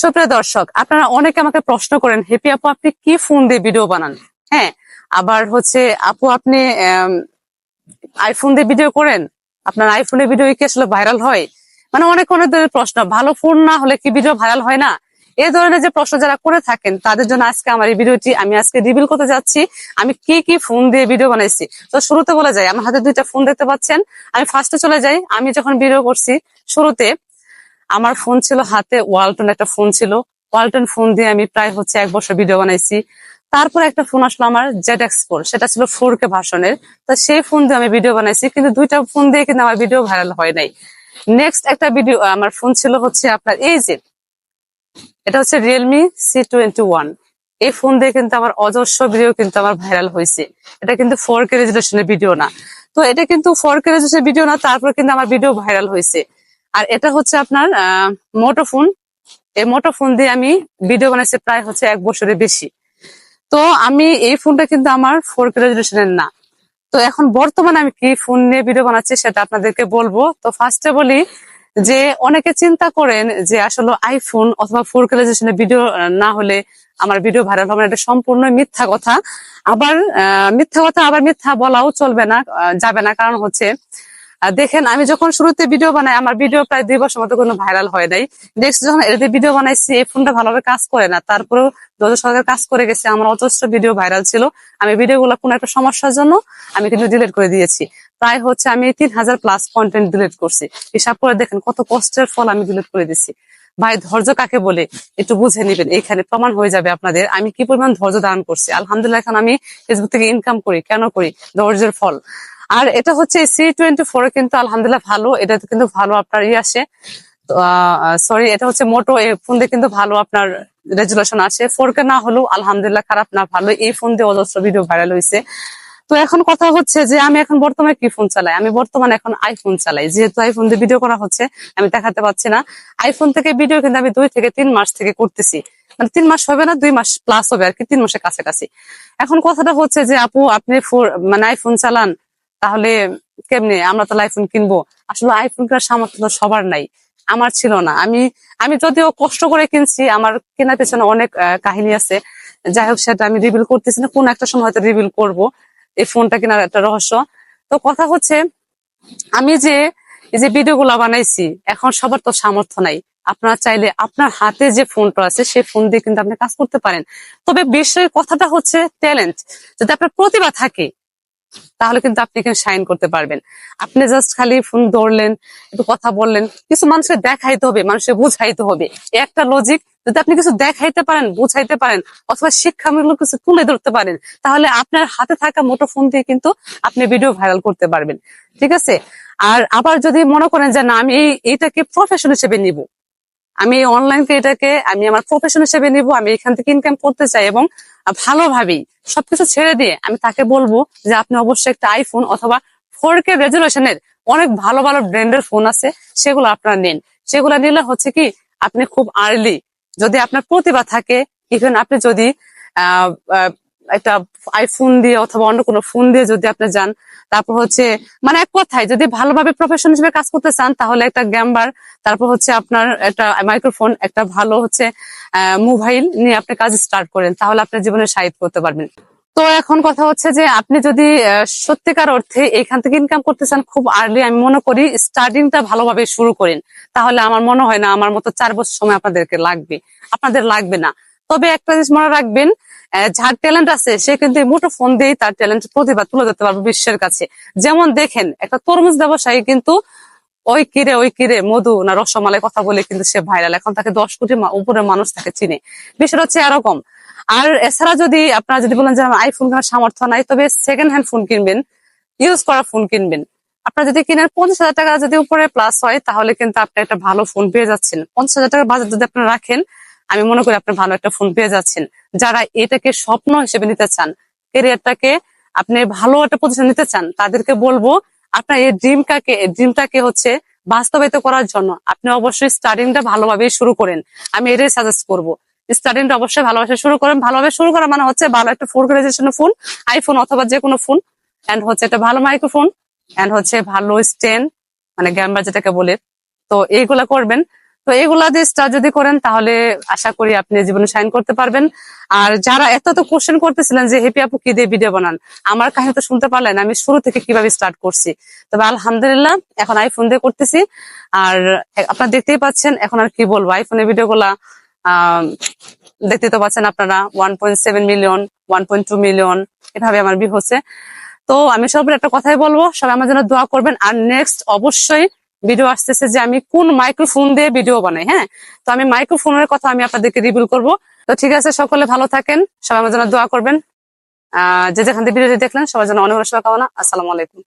সুপ্রিয় দর্শক, আপনারা অনেকে আমাকে প্রশ্ন করেন হেপি আপু আপনি কি ফোন দিয়ে ভিডিও বানান? হ্যাঁ আবার হচ্ছে, আপু, আপনি আইফোন দিয়ে ভিডিও করেন? আপনার আইফোনের ভিডিও কি আসলে ভাইরাল হয়? মানে অনেক অনেক ধরনের প্রশ্ন। ভালো ফোন না হলে কি ভিডিও ভাইরাল হয় না? এ ধরনের যে প্রশ্ন যারা করে থাকেন, তাদের জন্য আজকে আমার এই ভিডিওটি, আমি আজকে রিভিল করতে যাচ্ছি, আমি কি কি ফোন দিয়ে ভিডিও বানাইছি। তো শুরুতে বলে যাই আমার হাতে দুইটা ফোন দেখতে পাচ্ছেন। আমি ফার্স্টে চলে যাই, আমি যখন ভিডিও করছি, শুরুতে আমার ফোন ছিল হাতে ওয়ালটন একটা ফোন ছিল। ওয়ালটন ফোন দিয়ে আমি প্রায় হচ্ছে এক বছর ভিডিও বানাইছি। তারপর একটা ফোন আসলো আমার জেড এক্স ফোর সেটা ছিল ফোর কে ভার্সনের। তো সেই ফোন দিয়ে আমি ভিডিও বানাইছি, কিন্তু দুইটা ফোন দিয়ে কিন্তু আমার ভিডিও ভাইরাল হয় নাই। নেক্সট একটা ভিডিও আমার ফোন ছিল হচ্ছে আপনার এই যে, এটা হচ্ছে রিয়েলমি সি টোয়েন্টি ওয়ান এই ফোন দিয়ে কিন্তু আমার অজস্র ভিডিও কিন্তু আমার ভাইরাল হয়েছে এটা কিন্তু ফোর কে রেজুলেশনের ভিডিও না। তো এটা কিন্তু ফোর কে রেজুলেশনের ভিডিও না, তারপর কিন্তু আমার ভিডিও ভাইরাল হয়েছে আর এটা হচ্ছে আপনার মোটো ফোন এই মোটো ফোন দিয়ে আমি ভিডিও বানাইছি প্রায় হচ্ছে এক বছরের বেশি। তো আমি এই ফোনটা কিন্তু আমার ফোর রেজুলেশনের না। তো এখন বর্তমানে আমি কি ফোন নিয়ে ভিডিও বানাচ্ছি সেটা আপনাদেরকে বলব। তো ফার্স্টে বলি যে অনেকে চিন্তা করেন যে আসলে আইফোন অথবা ফোর রেজুলেশনের ভিডিও না হলে আমার ভিডিও ভাইরাল হবে এটা সম্পূর্ণ মিথ্যা কথা। আবার মিথ্যা কথা আবার মিথ্যা বলাও চলবে না যাবে না। কারণ হচ্ছে দেখেন, আমি যখন শুরুতে ভিডিও বানাই, আমার ভিডিও প্রায় দুই বছর মতো কোনো ভাইরাল হয় নাই। নেক্সট যখন এর ভিডিও বানাইছি, এই ফোনটা ভালোভাবে কাজ করে না। তারপরেও যত সরকার কাজ করে গেছে, আমার অজস্র ভিডিও ভাইরাল ছিল। আমি ভিডিওগুলো কোনো একটা সমস্যার জন্য আমি কিন্তু ডিলিট করে দিয়েছি। প্রায় হচ্ছে আমি তিন হাজার প্লাস কন্টেন্ট ডিলিট করছি। হিসাব করে দেখেন কত কষ্টের ফল আমি ডিলিট করে দিচ্ছি ভাই, ধৈর্য কাকে বলে? একটু বুঝে নিবেন, এখানে প্রমাণ হয়ে যাবে আপনাদের। আমি কি পরিমাণ ধৈর্য ধারণ করছি? আলহামদুলিল্লাহ, এখন আমি ফেসবুক থেকে ইনকাম করি। কেন করি? ধৈর্যের ফল। আর এটা হচ্ছে সি টোয়েন্টি ফোর কিন্তু আলহামদুলিল্লাহ ভালো। এটাতে কিন্তু ভালো আপনার ই আসে। সরি এটা হচ্ছে মোটো। এই ফোন দিয়ে কিন্তু ভালো আপনার রেজুলেশন আছে ফোর কে না হলেও আলহামদুলিল্লাহ খারাপ না, ভালো। এই ফোন দিয়ে অজস্র ভিডিও ভাইরাল হয়েছে তো এখন কথা হচ্ছে যে আমি এখন বর্তমানে কি ফোন চালাই? আমি বর্তমানে এখন আইফোন চালাই। যেহেতু আইফোন দিয়ে ভিডিও করা হচ্ছে, আমি দেখাতে পাচ্ছি না। আইফোন থেকে ভিডিও কিন্তু আমি দুই থেকে তিন মাস থেকে করতেছি। মানে তিন মাস হবে না, দুই মাস প্লাস হবে আর কি, তিন মাসের কাছাকাছি। এখন কথাটা হচ্ছে যে, আপু, আপনি মানে আইফোন চালান, তাহলে কেমনে? আমরা তো আইফোন কিনবো। আসলে আইফোন কেনার সামর্থ্য তো সবার নাই। আমার ছিল না। আমি আমি যদিও কষ্ট করে কিনছি, আমার কেনার পেছনে অনেক কাহিনী আছে। যাই হোক, সেটা আমি রিভিল করতেছি না। কোন একটা সময় হয়তো রিভিল করব। এই ফোনটা কেনার একটা রহস্য। তো কথা হচ্ছে, আমি যে, এই যে ভিডিওগুলো বানাইছি, এখন সবার তো সামর্থ্য নাই। আপনারা চাইলে আপনার হাতে যে ফোনটা আছে, সেই ফোন দিয়ে কিন্তু আপনি কাজ করতে পারেন। তবে বিষয় কথাটা হচ্ছে ট্যালেন্ট যদি আপনার প্রতিভা থাকে, তাহলে কিন্তু আপনি এখানে সাইন করতে পারবেন। আপনি জাস্ট খালি ফোন ধরলেন, একটু কথা বললেন, কিছু মানুষকে দেখাইতে হবে, মানুষকে বুঝাইতে হবে। একটা লজিক যদি আপনি কিছু দেখাইতে পারেন, বুঝাইতে পারেন, অথবা শিক্ষামূলক কিছু তুলে ধরতে পারেন, তাহলে আপনার হাতে থাকা মোটো ফোন দিয়ে কিন্তু আপনি ভিডিও ভাইরাল করতে পারবেন। ঠিক আছে? আর আবার যদি মনে করেন যে না, আমি এইটাকে প্রফেশন হিসেবে নিব, আমি অনলাইন এটাকে, আমি আমার প্রফেশন হিসেবে নিব, আমি এখান থেকে ইনকাম করতে চাই এবং ভালোভাবেই সবকিছু ছেড়ে দিয়ে আমি তাকে বলব যে আপনি অবশ্যই একটা আইফোন অথবা ফোর কে রেজুলেশনের অনেক ভালো ভালো ব্র্যান্ডের ফোন আছে, সেগুলো আপনারা নিন। সেগুলো নিলে হচ্ছে কি, আপনি খুব আর্লি যদি আপনার প্রতিভা থাকে ইভেন আপনি যদি একটা আইফোন দিয়ে অথবা অন্য কোনো ফোন দিয়ে যদি আপনি যান, তারপর হচ্ছে মানে এক কথায়, যদি ভালোভাবে প্রফেশন হিসেবে কাজ করতে চান, তাহলে একটা গ্যাম্বার, তারপর হচ্ছে আপনার একটা মাইক্রোফোন একটা ভালো হচ্ছে মোবাইল নিয়ে আপনি কাজ স্টার্ট করেন, তাহলে আপনার জীবনে সাহিত্য করতে পারবেন। তো এখন কথা হচ্ছে যে আপনি যদি সত্যিকার অর্থে এখান থেকে ইনকাম করতে চান, খুব আর্লি আমি মনে করি স্টার্টিংটা ভালোভাবে শুরু করেন। তাহলে আমার মনে হয় না আমার মতো চার বছর সময় আপনাদেরকে লাগবে। আপনাদের লাগবে না। তবে একটা জিনিস মনে রাখবেন যার ট্যালেন্ট আছে, সে কিন্তু মুঠো ফোন দিয়েই তার ট্যালেন্ট প্রতিভা তুলে ধরতে পারবে বিশ্বের কাছে। যেমন দেখেন, একটা তরমুজ ব্যবসায়ী কিন্তু ওই কিরে ওই কিরে মধু না রসমালাই কথা বলে কিন্তু সে ভাইরাল এখন তাকে দশ কোটি উপরে মানুষ তাকে চিনে। বিষয়টা হচ্ছে এরকম আর এছাড়া যদি আপনারা যদি বলেন যে আইফোন কেনার সামর্থ্য নাই, তবে সেকেন্ড হ্যান্ড ফোন কিনবেন ইউজ করা ফোন কিনবেন। আপনার যদি কিনেন পঞ্চাশ হাজার টাকা যদি উপরে প্লাস হয়, তাহলে কিন্তু আপনি একটা ভালো ফোন পেয়ে যাচ্ছেন। পঞ্চাশ হাজার টাকার বাজার যদি আপনি রাখেন, আমি মনে করি আপনি ভালো একটা ফোন পেয়ে যাচ্ছেন। যারা এটাকে স্বপ্ন হিসেবে নিতে চান কেরিয়ারটাকে আপনি ভালো একটা পজিশন নিতে চান, তাদেরকে বলব, আপনার এই ড্রিমটাকে ড্রিমটাকে হচ্ছে বাস্তবায়িত করার জন্য আপনি অবশ্যই স্টার্টিংটা ভালোভাবে শুরু করেন। আমি এটাই সাজেস্ট করব। স্টার্টিংটা অবশ্যই ভালোভাবে শুরু করেন। ভালোভাবে শুরু করা মানে হচ্ছে ভালো একটা ফোর গ্রাজুয়েশনের ফোন আইফোন অথবা যে কোনো ফোন এন্ড হচ্ছে একটা ভালো মাইক্রোফোন এন্ড হচ্ছে ভালো স্টেন মানে গ্যাম্বার যেটাকে বলে। তো এইগুলা করবেন। তো এগুলা দিয়ে স্টার্ট যদি করেন তাহলে আশা করি আপনি জীবনে সাইন করতে পারবেন। আর যারা এত তো কোশ্চেন করতেছিলেন যে, হেপি আপু, কি দিয়ে ভিডিও বানান? আমার কাহিনী তো শুনতে পারলেন, আমি শুরু থেকে কীভাবে স্টার্ট করছি। তবে আলহামদুলিল্লাহ, এখন আইফোন দিয়ে করতেছি। আর আপনারা দেখতেই পাচ্ছেন, এখন আর কি বলব আইফোনের ভিডিও গুলা দেখতে তো পাচ্ছেন আপনারা one point seven million one point two million এভাবে আমার ভিউ হচ্ছে। তো আমি সবার একটা কথাই বলব, সবাই আমার জন্য দোয়া করবেন। আর নেক্সট অবশ্যই ভিডিও আসতেছে যে আমি কোন মাইক্রোফোন দিয়ে ভিডিও বানাই হ্যাঁ? তো আমি মাইক্রোফোনের কথা আমি আপনাদেরকে রিভিল করব। তো ঠিক আছে, সকলে ভালো থাকেন, সবাই আমার জন্য দোয়া করবেন। আহ, যে যেখান থেকে ভিডিওটি দেখলেন, সবার জন্য অনেক অনেক শুভকামনা। আসসালামু আলাইকুম।